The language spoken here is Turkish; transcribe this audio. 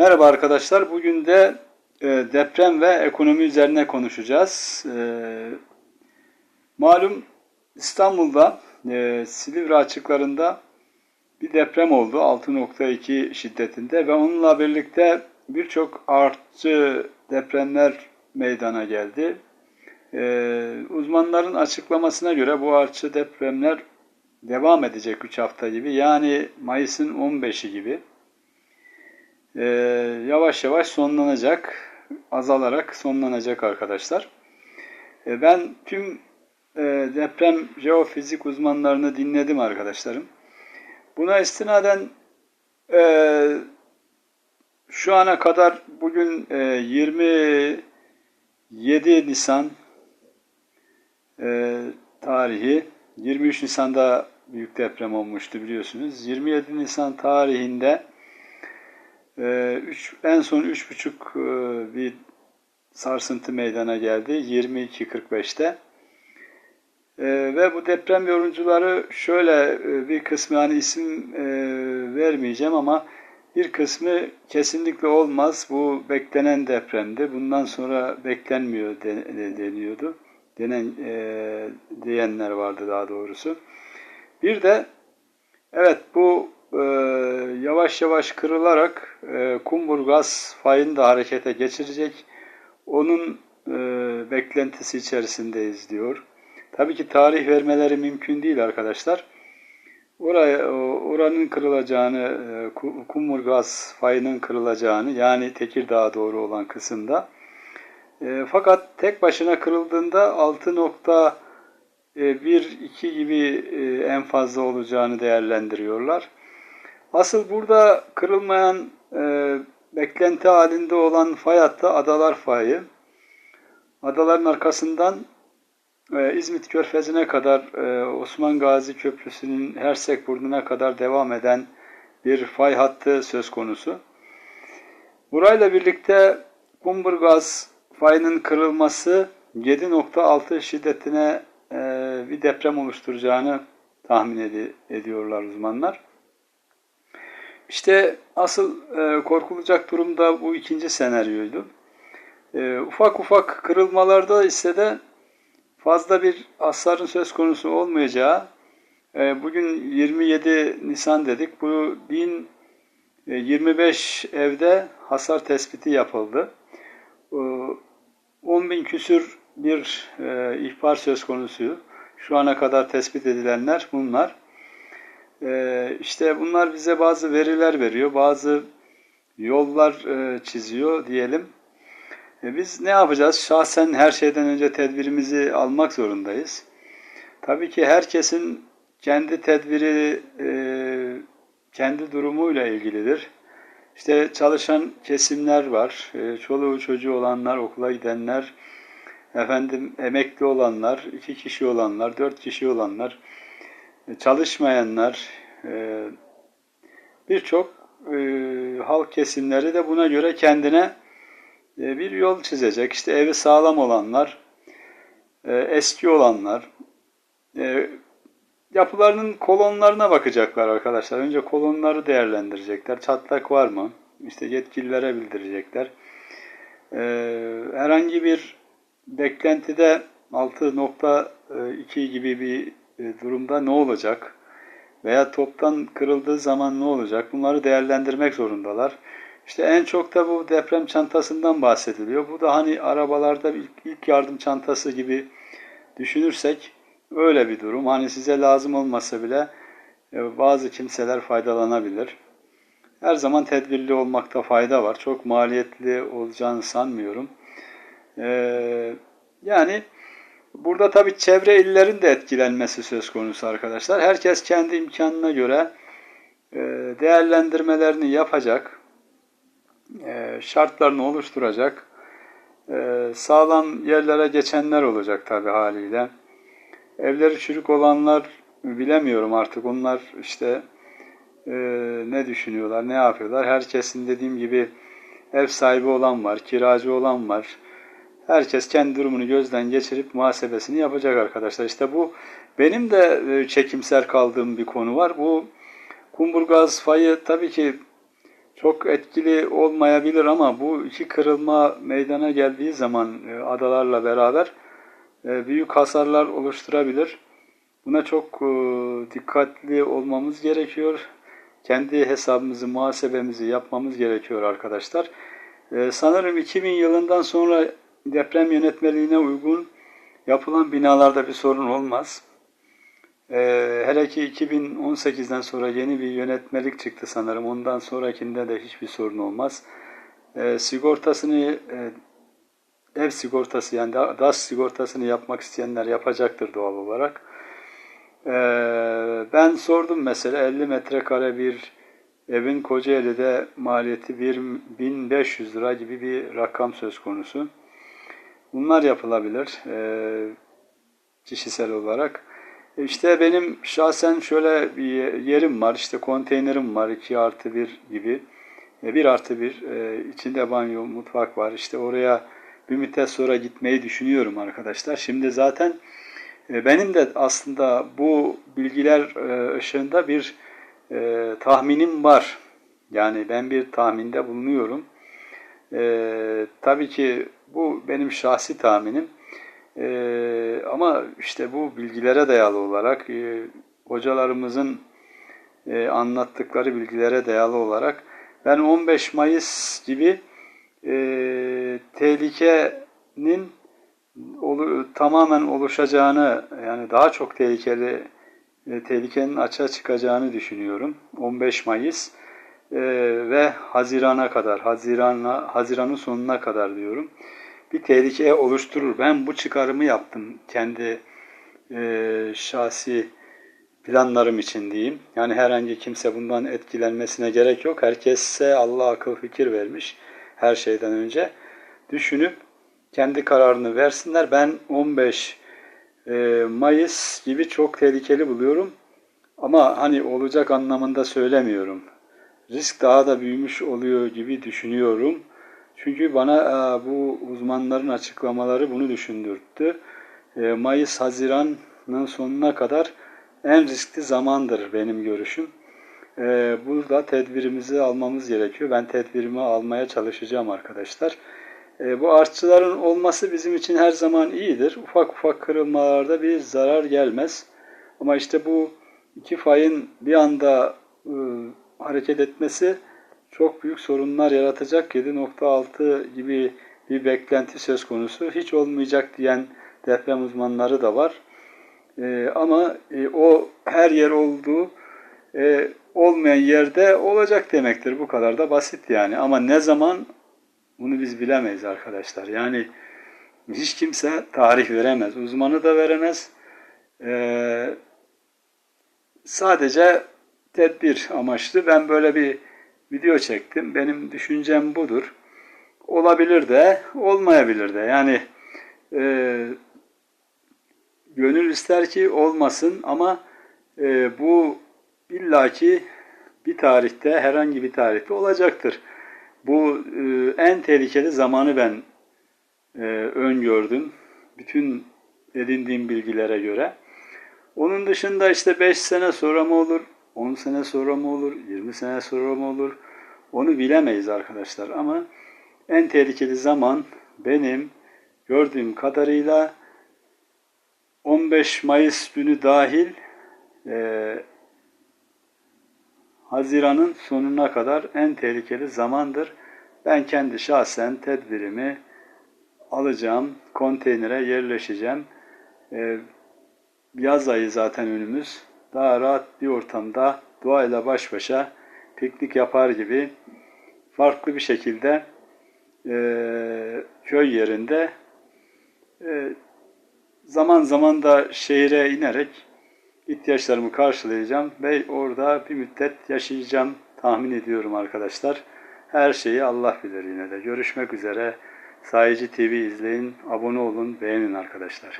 Merhaba arkadaşlar. Bugün de e, deprem ve ekonomi üzerine konuşacağız. E, malum İstanbul'da e, Silivri açıklarında bir deprem oldu 6.2 şiddetinde ve onunla birlikte birçok artçı depremler meydana geldi. E, uzmanların açıklamasına göre bu artçı depremler devam edecek 3 hafta gibi yani Mayıs'ın 15'i gibi e, yavaş yavaş sonlanacak, azalarak sonlanacak arkadaşlar. E, ben tüm e, deprem jeofizik uzmanlarını dinledim arkadaşlarım. Buna istinaden e, şu ana kadar bugün e, 27 Nisan e, tarihi 23 Nisan'da büyük deprem olmuştu biliyorsunuz. 27 Nisan tarihinde ee, en son 3,5 e, bir sarsıntı meydana geldi 22.45'te. Ee, ve bu deprem yorumcuları şöyle e, bir kısmı hani isim e, vermeyeceğim ama bir kısmı kesinlikle olmaz. Bu beklenen depremdi. Bundan sonra beklenmiyor deniyordu. Denen e, diyenler vardı daha doğrusu. Bir de evet bu e, yavaş yavaş kırılarak e, Kumburgaz fayını da harekete geçirecek. Onun e, beklentisi içerisindeyiz diyor. Tabii ki tarih vermeleri mümkün değil arkadaşlar. Oraya, oranın kırılacağını, e, Kumburgaz fayının kırılacağını yani Tekirdağ'a doğru olan kısımda. E, fakat tek başına kırıldığında 6.1-2 gibi e, en fazla olacağını değerlendiriyorlar. Asıl burada kırılmayan e, beklenti halinde olan fay hattı Adalar Fayı. Adaların arkasından e, İzmit Körfezi'ne kadar e, Osman Gazi Köprüsü'nün Hersek Burnu'na kadar devam eden bir fay hattı söz konusu. Burayla birlikte Kumburgaz fayının kırılması 7.6 şiddetine e, bir deprem oluşturacağını tahmin ed ediyorlar uzmanlar. İşte asıl e, korkulacak durumda bu ikinci senaryoydu. E, ufak ufak kırılmalarda ise de fazla bir hasarın söz konusu olmayacağı, e, bugün 27 Nisan dedik, bu 1025 evde hasar tespiti yapıldı. E, 10 bin küsür bir e, ihbar söz konusu. Şu ana kadar tespit edilenler bunlar. Ee, işte bunlar bize bazı veriler veriyor, bazı yollar e, çiziyor diyelim. E, biz ne yapacağız? Şahsen her şeyden önce tedbirimizi almak zorundayız. Tabii ki herkesin kendi tedbiri, e, kendi durumuyla ilgilidir. İşte çalışan kesimler var, çoluğu çocuğu olanlar, okula gidenler, efendim emekli olanlar, iki kişi olanlar, dört kişi olanlar, çalışmayanlar, e, birçok e, halk kesimleri de buna göre kendine e, bir yol çizecek. İşte evi sağlam olanlar, eski olanlar, yapılarının kolonlarına bakacaklar arkadaşlar. Önce kolonları değerlendirecekler. Çatlak var mı? İşte yetkililere bildirecekler. Herhangi bir beklentide 6.2 gibi bir e, durumda ne olacak? Veya toptan kırıldığı zaman ne olacak? Bunları değerlendirmek zorundalar. İşte en çok da bu deprem çantasından bahsediliyor. Bu da hani arabalarda ilk yardım çantası gibi düşünürsek öyle bir durum. Hani size lazım olmasa bile e, bazı kimseler faydalanabilir. Her zaman tedbirli olmakta fayda var. Çok maliyetli olacağını sanmıyorum. Ee, yani Burada tabii çevre illerin de etkilenmesi söz konusu arkadaşlar. Herkes kendi imkanına göre e, değerlendirmelerini yapacak, e, şartlarını oluşturacak, e, sağlam yerlere geçenler olacak tabii haliyle. Evleri çürük olanlar bilemiyorum artık onlar işte ne düşünüyorlar, ne yapıyorlar. Herkesin dediğim gibi ev sahibi olan var, kiracı olan var, Herkes kendi durumunu gözden geçirip muhasebesini yapacak arkadaşlar. İşte bu benim de e, çekimser kaldığım bir konu var. Bu Kumburgaz fayı tabii ki çok etkili olmayabilir ama bu iki kırılma meydana geldiği zaman e, adalarla beraber e, büyük hasarlar oluşturabilir. Buna çok dikkatli olmamız gerekiyor. Kendi hesabımızı, muhasebemizi yapmamız gerekiyor arkadaşlar. Sanırım 2000 yılından sonra deprem yönetmeliğine uygun yapılan binalarda bir sorun olmaz. E, hele ki 2018'den sonra yeni bir yönetmelik çıktı sanırım. Ondan sonrakinde de hiçbir sorun olmaz. E, sigortasını e, ev sigortası yani DAS sigortasını yapmak isteyenler yapacaktır doğal olarak. Ee, ben sordum mesela 50 metrekare bir evin Kocaeli'de maliyeti 1500 lira gibi bir rakam söz konusu. Bunlar yapılabilir e, kişisel olarak. İşte benim şahsen şöyle bir yerim var, işte konteynerim var 2 artı 1 gibi. 1 artı 1 e, içinde banyo, mutfak var. İşte oraya bir müddet sonra gitmeyi düşünüyorum arkadaşlar. Şimdi zaten e, benim de aslında bu bilgiler e, ışığında bir e, tahminim var. Yani ben bir tahminde bulunuyorum. E, tabii ki bu benim şahsi tahminim. E, ama işte bu bilgilere dayalı olarak e, hocalarımızın e, anlattıkları bilgilere dayalı olarak ben 15 Mayıs gibi e, tehlikenin olu, tamamen oluşacağını yani daha çok tehlikeli e, tehlikenin açığa çıkacağını düşünüyorum. 15 Mayıs e, ve Haziran'a kadar, Haziran'a, Haziran'ın sonuna kadar diyorum. Bir tehlike oluşturur. Ben bu çıkarımı yaptım kendi e, şahsi planlarım için diyeyim. Yani herhangi kimse bundan etkilenmesine gerek yok. Herkese Allah akıl fikir vermiş her şeyden önce. Düşünüp kendi kararını versinler. Ben 15 e, Mayıs gibi çok tehlikeli buluyorum. Ama hani olacak anlamında söylemiyorum. Risk daha da büyümüş oluyor gibi düşünüyorum. Çünkü bana e, bu uzmanların açıklamaları bunu düşündürttü. E, Mayıs, Haziran'ın sonuna kadar en riskli zamandır benim görüşüm. Burada tedbirimizi almamız gerekiyor. Ben tedbirimi almaya çalışacağım arkadaşlar. E, bu artçıların olması bizim için her zaman iyidir. Ufak ufak kırılmalarda bir zarar gelmez. Ama işte bu iki fayın bir anda e, hareket etmesi çok büyük sorunlar yaratacak. 7.6 gibi bir beklenti söz konusu. Hiç olmayacak diyen deprem uzmanları da var. E, ama e, o her yer olduğu e, olmayan yerde olacak demektir. Bu kadar da basit yani. Ama ne zaman bunu biz bilemeyiz arkadaşlar. Yani hiç kimse tarih veremez. Uzmanı da veremez. Ee, sadece tedbir amaçlı ben böyle bir video çektim. Benim düşüncem budur. Olabilir de, olmayabilir de. Yani e, gönül ister ki olmasın ama e, bu illaki bir tarihte, herhangi bir tarihte olacaktır. Bu e, en tehlikeli zamanı ben e, öngördüm. Bütün edindiğim bilgilere göre. Onun dışında işte 5 sene sonra mı olur, 10 sene sonra mı olur, 20 sene sonra mı olur onu bilemeyiz arkadaşlar. Ama en tehlikeli zaman benim gördüğüm kadarıyla 15 Mayıs günü dahil e, Haziran'ın sonuna kadar en tehlikeli zamandır. Ben kendi şahsen tedbirimi alacağım, konteynere yerleşeceğim. Ee, yaz ayı zaten önümüz. Daha rahat bir ortamda doğayla baş başa piknik yapar gibi farklı bir şekilde e, köy yerinde e, zaman zaman da şehire inerek ihtiyaçlarımı karşılayacağım ve orada bir müddet yaşayacağım tahmin ediyorum arkadaşlar. Her şeyi Allah bilir yine de. Görüşmek üzere. Sahici TV izleyin, abone olun, beğenin arkadaşlar.